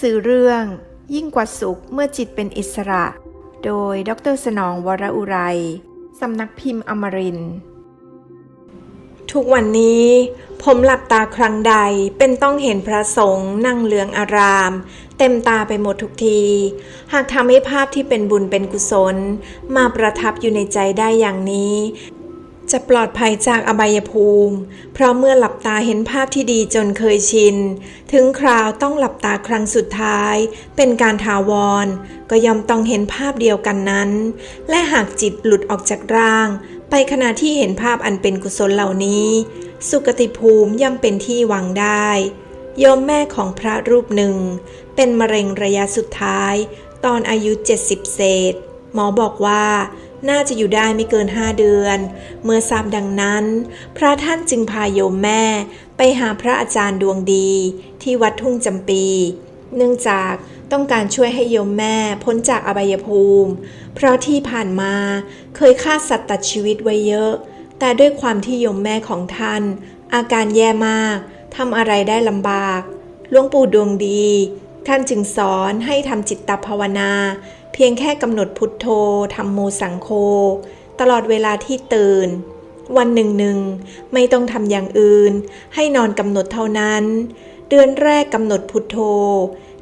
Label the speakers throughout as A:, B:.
A: สือเรื่อง ยิ่งกว่าสุขเมื่อจิตเป็นอิสระ โดยดรสนองวรอุไรสำนักพิมพ์อมรินทุ
B: กวันนี้ ผมหลับตาครั้งใดเป็นต้องเห็นพระสงฆ์นั่งเหลืองอาราม เต็มตาไปหมดทุกที หากทำให้ภาพที่เป็นบุญเป็นกุศล มาประทับอยู่ในใจได้อย่างนี้ จะปลอดภัยจากอบายภูมิ เพราะเมื่อหลับตาเห็นภาพที่ดีจนเคยชิน ถึงคราวต้องหลับตาครั้งสุดท้าย เป็นการถาวร ก็ย่อมต้องเห็นภาพเดียวกันนั้น และหากจิตหลุดออกจากร่าง ไปขณะที่เห็นภาพอันเป็นกุศลเหล่านี้ สุกติภูมิย่อมเป็นที่หวังได้โยมแม่ของพระรูปหนึ่ง เป็นมะเร็งระยะสุดท้าย ตอนอายุ 70 เศษ หมอบอกว่า น่าจะอยู่ได้ไม่เกินห้าเดือน เมื่อทราบดังนั้น พระท่านจึงพาโยมแม่ไปหาพระอาจารย์ดวงดี ที่วัดทุ่งจำปี เนื่องจากต้องการช่วยให้โยมแม่พ้นจากอบายภูมิ เพราะที่ผ่านมาเคยฆ่าสัตว์ตัดชีวิตไว้เยอะ แต่ด้วยความที่โยมแม่ของท่าน อาการแย่มากทำอะไรได้ลำบากหลวงปู่ดวงดี ท่านจึงสอนให้ทำจิตตภาวนา พียงแค่กำหนดพุทโธธรรมโมสังโฆตลอดเวลาที่ตื่น วันหนึ่งหนึ่งไม่ต้องทำอย่างอื่น ให้นอนกำหนดเท่านั้น เดือนแรกกำหนดพุทโธ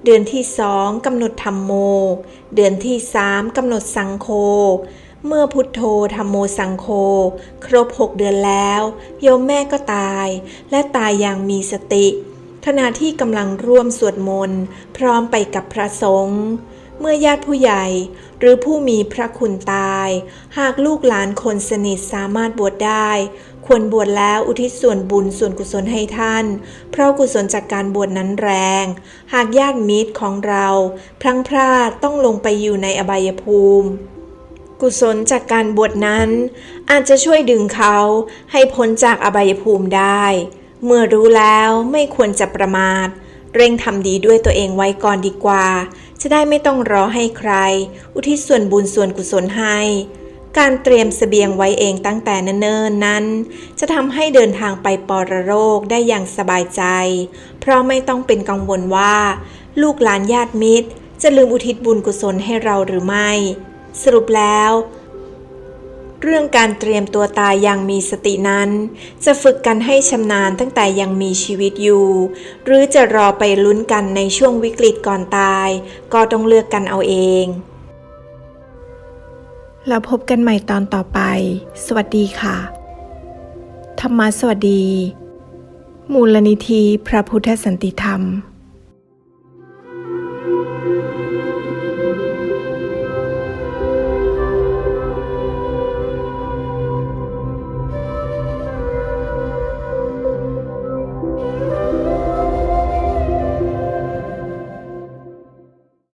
B: เดือนที่สองกำหนดธรรมโม เดือนที่สามกำหนดสังโฆเมื่อพุทโธธรรมโมสังโฆครบหกเดือนแล้ว โยมแม่ก็ตาย และตายอย่างมีสติ ขณะที่กำลังร่วมสวดมนต์พร้อมไปกับพระสงฆ์ เมื่อญาติผู้ใหญ่หรือผู้มีพระคุณตาย หากลูกหลานคนสนิทสามารถบวชได้ ควรบวชแล้วอุทิศส่วนบุญส่วนกุศลให้ท่าน เพราะกุศลจากการบวชนั้นแรง หากญาติมิตรของเราพลังพลาดต้องลงไปอยู่ในอบายภูมิกุศลจากการบวชนั้น อาจจะช่วยดึงเขาให้พ้นจากอบายภูมิได้ เมื่อรู้แล้วไม่ควรจะประมาท เร่งทำดีด้วยตัวเองไว้ก่อนดีกว่า จะได้ไม่ต้องรอให้ใคร อุทิศส่วนบุญส่วนกุศลให้ การเตรียมเสบียงไว้เองตั้งแต่เนิ่นๆนั้น จะทำให้เดินทางไปปรโรคได้อย่างสบายใจ เพราะไม่ต้องเป็นกังวลว่า ลูกหลานญาติมิตร จะลืมอุทิศบุญกุศลให้เราหรือไม่ สรุปแล้ว เรื่องการเตรียมตัวตายอย่างมีสตินั้น จะฝึกกันให้ชำนาญตั้งแต่ยังมีชีวิตอยู่ หรือจะรอไปลุ้นกันในช่วงวิกฤตก่อนตาย ก็ต้องเลือกกันเอาเอง
A: แล้วพบกันใหม่ตอนต่อไป สวัสดีค่ะ ธรรมะสวัสดี มูลนิธิพระพุทธสันติธรรม